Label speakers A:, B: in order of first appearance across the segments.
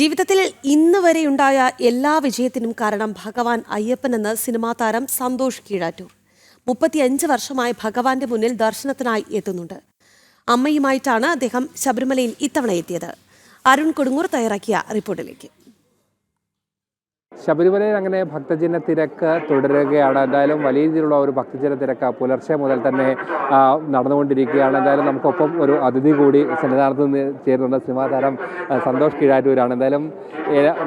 A: ജീവിതത്തിൽ ഇന്ന് വരെയുണ്ടായ എല്ലാ വിജയത്തിനും കാരണം ഭഗവാൻ അയ്യപ്പനെന്ന് സിനിമാ താരം സന്തോഷ് കീഴാറ്റൂർ മുപ്പത്തിയഞ്ച് വർഷമായി ഭഗവാന്റെ മുന്നിൽ ദർശനത്തിനായി എത്തുന്നുണ്ട്. അമ്മയുമായിട്ടാണ് അദ്ദേഹം ശബരിമലയിൽ ഇത്തവണ എത്തിയത്. അരുൺ കൊടുങ്ങൂർ തയ്യാറാക്കിയ റിപ്പോർട്ടിലേക്ക്.
B: ശബരിമലയിൽ അങ്ങനെ ഭക്തജന തിരക്ക് തുടരുകയാണ്. എന്തായാലും വലിയ രീതിയിലുള്ള ഒരു ഭക്തജന തിരക്ക് പുലർച്ചെ മുതൽ തന്നെ നടന്നുകൊണ്ടിരിക്കുകയാണ്. എന്തായാലും നമുക്കൊപ്പം ഒരു അതിഥി കൂടി സന്നിധാനത്ത് നിന്ന് ചേരുന്നുണ്ട്. സിനിമാ സന്തോഷ് കിഴാറ്റൂരാണ്. എന്തായാലും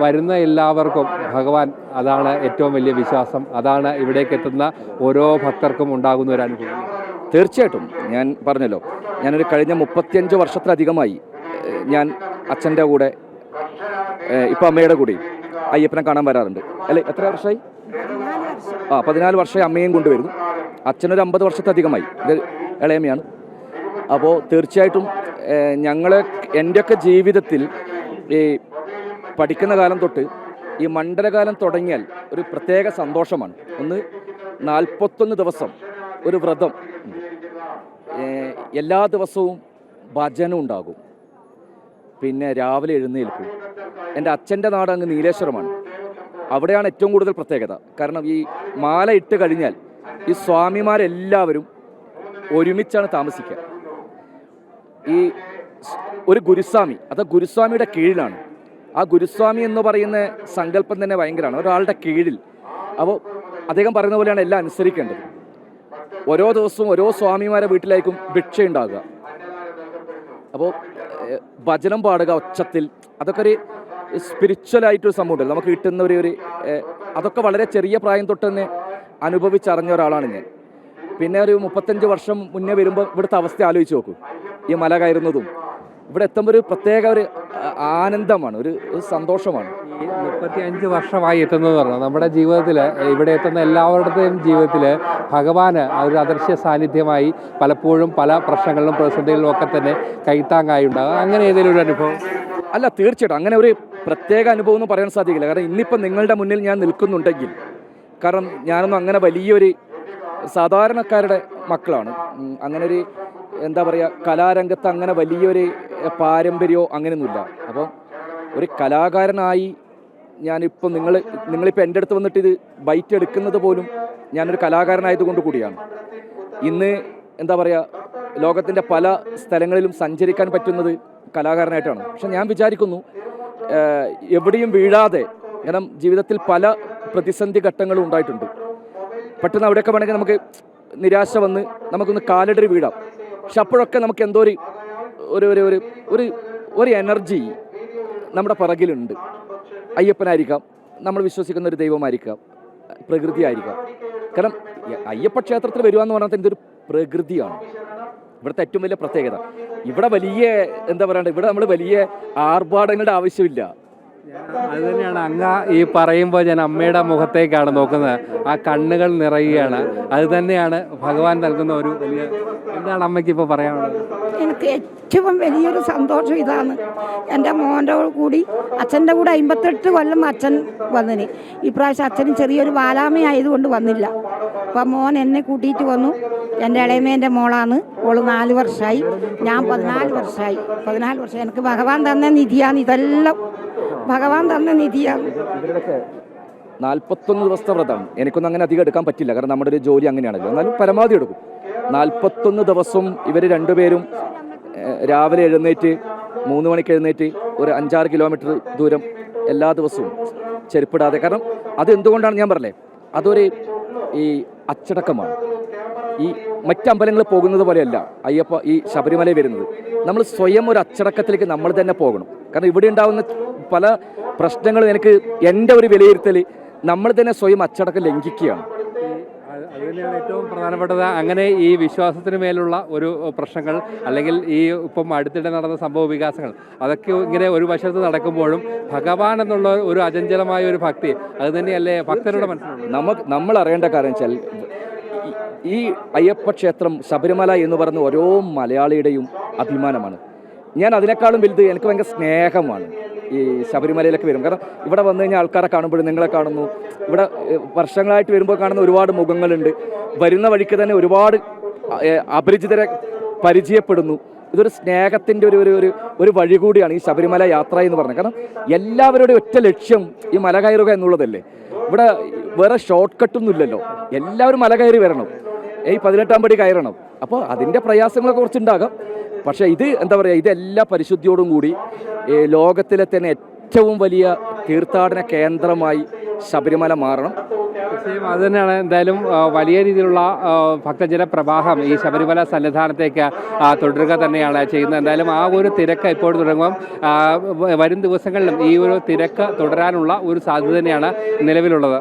B: വരുന്ന എല്ലാവർക്കും ഭഗവാൻ അതാണ് ഏറ്റവും വലിയ വിശ്വാസം. അതാണ് ഇവിടേക്ക് എത്തുന്ന ഓരോ ഭക്തർക്കും ഉണ്ടാകുന്ന ഒരു അനുഭവം
C: തീർച്ചയായിട്ടും. ഞാൻ പറഞ്ഞല്ലോ ഞാനൊരു കഴിഞ്ഞ മുപ്പത്തിയഞ്ച് വർഷത്തിലധികമായി ഞാൻ അച്ഛന്റെ കൂടെ ഇപ്പം അമ്മയുടെ കൂടി അയ്യപ്പനെ കാണാൻ വരാറുണ്ട്. അല്ലേ? എത്ര വർഷമായി? ആ പതിനാല് വർഷമായി അമ്മയും കൊണ്ടുവരുന്നു. അച്ഛനൊരു അമ്പത് വർഷത്തധികമായി ഇത് ഇളയമ്മയാണ്. അപ്പോൾ തീർച്ചയായിട്ടും ഞങ്ങൾ എന്റെയൊക്കെ ജീവിതത്തിൽ ഈ പഠിക്കുന്ന കാലം തൊട്ട് ഈ മണ്ഡലകാലം തുടങ്ങിയാൽ ഒരു പ്രത്യേക സന്തോഷമാണ്. ഒന്ന് നാൽപ്പത്തൊന്ന് ദിവസം ഒരു വ്രതം. എല്ലാ ദിവസവും ഭജനം ഉണ്ടാകും. പിന്നെ രാവിലെ എഴുന്നേൽക്കും. എന്റെ അച്ഛന്റെ നാട് അങ്ങ് നീലേശ്വരമാണ്. അവിടെയാണ് ഏറ്റവും കൂടുതൽ പ്രത്യേകത. കാരണം ഈ മാല ഇട്ട് കഴിഞ്ഞാൽ ഈ സ്വാമിമാരെല്ലാവരും ഒരുമിച്ചാണ് താമസിക്കുക. ഈ ഒരു ഗുരുസ്വാമി അത് ഗുരുസ്വാമിയുടെ കീഴിലാണ്. ആ ഗുരുസ്വാമി എന്ന് പറയുന്ന സങ്കല്പം തന്നെ ഭയങ്കരമാണ്. ഒരാളുടെ കീഴിൽ. അപ്പോൾ അദ്ദേഹം പറയുന്ന പോലെയാണ് എല്ലാം അനുസരിക്കേണ്ടത്. ഓരോ ദിവസവും ഓരോ സ്വാമിമാരെ വീട്ടിലായിരിക്കും ഭിക്ഷയുണ്ടാകുക. അപ്പോൾ ഭജനം പാടുക ഒച്ചത്തിൽ അതൊക്കെ ഒരു സ്പിരിച്വൽ ആയിട്ടൊരു സംഭവം ഉണ്ടല്ലോ നമുക്ക് കിട്ടുന്ന ഒരു ഒരു അതൊക്കെ വളരെ ചെറിയ പ്രായം തൊട്ട് തന്നെ അനുഭവിച്ചറിഞ്ഞ ഒരാളാണ് ഞാൻ. പിന്നെ ഒരു മുപ്പത്തഞ്ച് വർഷം മുന്നേ വരുമ്പോൾ ഇവിടുത്തെ അവസ്ഥ ആലോചിച്ച് നോക്കൂ. ഈ മല കയറുന്നതും ഇവിടെ എത്തുമ്പോൾ ഒരു പ്രത്യേക ഒരു ആനന്ദമാണ് ഒരു ഒരു സന്തോഷമാണ്.
B: ഈ മുപ്പത്തി അഞ്ച് വർഷമായി എത്തുന്നത് പറഞ്ഞാൽ നമ്മുടെ ജീവിതത്തിൽ ഇവിടെ എത്തുന്ന എല്ലാവരുടെയും ജീവിതത്തിൽ ഭഗവാന് ഒരു അദൃശ്യ സാന്നിധ്യമായി പലപ്പോഴും പല പ്രശ്നങ്ങളിലും പ്രതിസന്ധികളിലും ഒക്കെ തന്നെ കൈത്താങ്ങായി ഉണ്ടാകും അങ്ങനെ ഏതെങ്കിലും ഒരു അനുഭവം?
C: അല്ല തീർച്ചയായിട്ടും. അങ്ങനെ ഒരു പ്രത്യേക അനുഭവം എന്ന് പറയാൻ സാധിക്കില്ല. കാരണം ഇന്നിപ്പോൾ നിങ്ങളുടെ മുന്നിൽ ഞാൻ നിൽക്കുന്നുണ്ടെങ്കിൽ കാരണം ഞാനൊന്നും അങ്ങനെ വലിയൊരു സാധാരണക്കാരുടെ മക്കളാണ്. അങ്ങനെ ഒരു എന്താ പറയുക കലാരംഗത്ത് അങ്ങനെ വലിയൊരു പാരമ്പര്യമോ അങ്ങനെയൊന്നുമില്ല. അപ്പോൾ ഒരു കലാകാരനായി ഞാനിപ്പോൾ നിങ്ങൾ നിങ്ങളിപ്പോൾ എന്റെ അടുത്ത് വന്നിട്ട് ഇത് ബൈറ്റ് എടുക്കുന്നത് പോലും ഞാനൊരു കലാകാരനായതുകൊണ്ട് കൂടിയാണ്. ഇന്ന് എന്താ പറയുക ലോകത്തിന്റെ പല സ്ഥലങ്ങളിലും സഞ്ചരിക്കാൻ പറ്റുന്നത് കലാകാരനായിട്ടാണ്. പക്ഷെ ഞാൻ വിചാരിക്കുന്നു എവിടെയും വീഴാതെ കാരണം ജീവിതത്തിൽ പല പ്രതിസന്ധി ഘട്ടങ്ങളും ഉണ്ടായിട്ടുണ്ട്. പെട്ടെന്ന് അവിടെയൊക്കെ വേണമെങ്കിൽ നമുക്ക് നിരാശ വന്ന് നമുക്കൊന്ന് കാലിടറി വീഴാം. പക്ഷെ അപ്പോഴൊക്കെ നമുക്ക് എന്തോ ഒരു ഒരു ഒരു ഒരു ഒരു ഒരു എനർജി നമ്മുടെ പിറകിലുണ്ട്. അയ്യപ്പനായിരിക്കാം. നമ്മൾ വിശ്വസിക്കുന്ന ഒരു ദൈവമായിരിക്കാം. പ്രകൃതി ആയിരിക്കാം കാരണം അയ്യപ്പ ക്ഷേത്രത്തിൽ എന്ന് പറഞ്ഞാൽ ഇതൊരു പ്രകൃതിയാണ്. ഇവിടുത്തെ ഏറ്റവും വലിയ പ്രത്യേകത. ഇവിടെ വലിയ എന്താ പറയണ്ട ഇവിടെ നമ്മൾ വലിയ ആർഭാടങ്ങളുടെ ആവശ്യമില്ല.
B: അത് തന്നെയാണ്. അങ്ങ ഈ പറയുമ്പോൾ ഞാൻ അമ്മയുടെ മുഖത്തേക്കാണ് നോക്കുന്നത്. ആ കണ്ണുകൾ നിറയുകയാണ്. അത് തന്നെയാണ് ഭഗവാൻ നൽകുന്ന ഒരു വലിയ എന്താണ് അമ്മയ്ക്ക് ഇപ്പോൾ പറയാനുള്ളത്?
D: എനിക്ക് ഏറ്റവും വലിയൊരു സന്തോഷം ഇതാണ്. എന്റെ മോന്റെ കൂടി അച്ഛന്റെ കൂടെ അമ്പത്തെട്ട് കൊല്ലം അച്ഛൻ വന്നിന്. ഇപ്രാവശ്യം അച്ഛനും ചെറിയൊരു വാലാമയായതുകൊണ്ട് വന്നില്ല. അപ്പം മോൻ എന്നെ കൂട്ടിയിട്ട് വന്നു. എന്റെ ഇളയമേന്റെ മോളാണ്. ഓൾ നാല് വർഷമായി ഞാൻ പതിനാല് വർഷമായി പതിനാല് വർഷം. എനിക്ക് ഭഗവാൻ തന്ന നിധിയാണ് ഇതെല്ലാം. ഭഗവാൻ തന്ന നിധിയാണ്.
C: നാൽപ്പത്തൊന്ന് ദിവസത്തെ വ്രതം. എനിക്കൊന്നും അങ്ങനെ അധികം എടുക്കാൻ പറ്റില്ല. കാരണം നമ്മുടെ ഒരു ജോലി അങ്ങനെയാണല്ലോ. എന്നാലും പരമാവധി എടുക്കും. നാൽപ്പത്തൊന്ന് ദിവസം ഇവർ രണ്ടുപേരും രാവിലെ എഴുന്നേറ്റ് മൂന്ന് മണിക്ക് എഴുന്നേറ്റ് ഒരു അഞ്ചാറ് കിലോമീറ്റർ ദൂരം എല്ലാ ദിവസവും ചെരുപ്പിടാതെ. കാരണം അത് എന്തുകൊണ്ടാണ് ഞാൻ പറഞ്ഞേ. അതൊരു ഈ അച്ചടക്കമാണ്. ഈ മറ്റമ്പലങ്ങളിൽ പോകുന്നത് പോലെയല്ല. അയ്യപ്പ ഈ ശബരിമല വരുന്നത്. നമ്മൾ സ്വയം ഒരു അച്ചടക്കത്തിലേക്ക് നമ്മൾ തന്നെ പോകണം. കാരണം ഇവിടെ ഉണ്ടാകുന്ന പല പ്രശ്നങ്ങളും എനിക്ക് എന്റെ ഒരു വിലയിരുത്തൽ നമ്മൾ തന്നെ സ്വയം അച്ചടക്കം ലംഘിക്കുകയാണ്.
B: അത് അത് തന്നെയാണ് ഏറ്റവും പ്രധാനപ്പെട്ടത്. അങ്ങനെ ഈ വിശ്വാസത്തിന് മേലുള്ള ഒരു പ്രശ്നങ്ങൾ അല്ലെങ്കിൽ ഈ ഇപ്പം അടുത്തിടെ നടന്ന സംഭവ വികാസങ്ങൾ അതൊക്കെ ഇങ്ങനെ ഒരു വശത്ത് നടക്കുമ്പോഴും ഭഗവാൻ എന്നുള്ള ഒരു അചഞ്ചലമായ ഒരു ഭക്തി അത് തന്നെയല്ലേ ഭക്തരുടെ മനസ്സിലുള്ളത്?
C: നമുക്ക് നമ്മൾ അറിയേണ്ട കാര്യം വെച്ചാൽ ഈ- അയ്യപ്പ ക്ഷേത്രം ശബരിമല എന്ന് പറയുന്ന ഓരോ മലയാളിയുടെയും അഭിമാനമാണ്. ഞാൻ അതിനേക്കാളും വലുത് എനിക്ക് ഭയങ്കര സ്നേഹമാണ് ഈ ശബരിമലയിലൊക്കെ വരും കാരണം ഇവിടെ വന്നു കഴിഞ്ഞാൽ ആൾക്കാരെ കാണുമ്പോഴും നിങ്ങളെ കാണുന്നു. ഇവിടെ വർഷങ്ങളായിട്ട് വരുമ്പോൾ കാണുന്ന ഒരുപാട് മുഖങ്ങളുണ്ട്. വരുന്ന വഴിക്ക് തന്നെ ഒരുപാട് അപരിചിതരെ പരിചയപ്പെടുന്നു. ഇതൊരു സ്നേഹത്തിന്റെ ഒരു ഒരു ഒരു വഴി കൂടിയാണ് ഈ ശബരിമല യാത്ര എന്ന് പറഞ്ഞത്. കാരണം എല്ലാവരുടെയും ഒറ്റ ലക്ഷ്യം ഈ മല കയറുക എന്നുള്ളതല്ലേ. ഇവിടെ വേറെ ഷോർട്ട് കട്ടൊന്നും ഇല്ലല്ലോ. എല്ലാവരും മല കയറി വരണം. ഈ പതിനെട്ടാം പടി കയറണം. അപ്പോൾ അതിന്റെ പ്രയാസങ്ങളൊക്കെ കുറച്ചുണ്ടാകാം. പക്ഷേ ഇത് എന്താ പറയുക ഇതെല്ലാ പരിശുദ്ധിയോടും കൂടി ലോകത്തിലെ തന്നെ ഏറ്റവും വലിയ തീർത്ഥാടന കേന്ദ്രമായി ശബരിമല മാറണം.
B: അത് തന്നെയാണ്. എന്തായാലും വലിയ രീതിയിലുള്ള ഭക്തജന പ്രവാഹം ഈ ശബരിമല സന്നിധാനത്തേക്ക് തുടരുക തന്നെയാണ് ചെയ്യുന്നത്. എന്തായാലും ആ ഒരു തിരക്ക് ഇപ്പോൾ തുടങ്ങും. വരും ദിവസങ്ങളിലും ഈ ഒരു തിരക്ക് തുടരാനുള്ള ഒരു സാധ്യത തന്നെയാണ് നിലവിലുള്ളത്.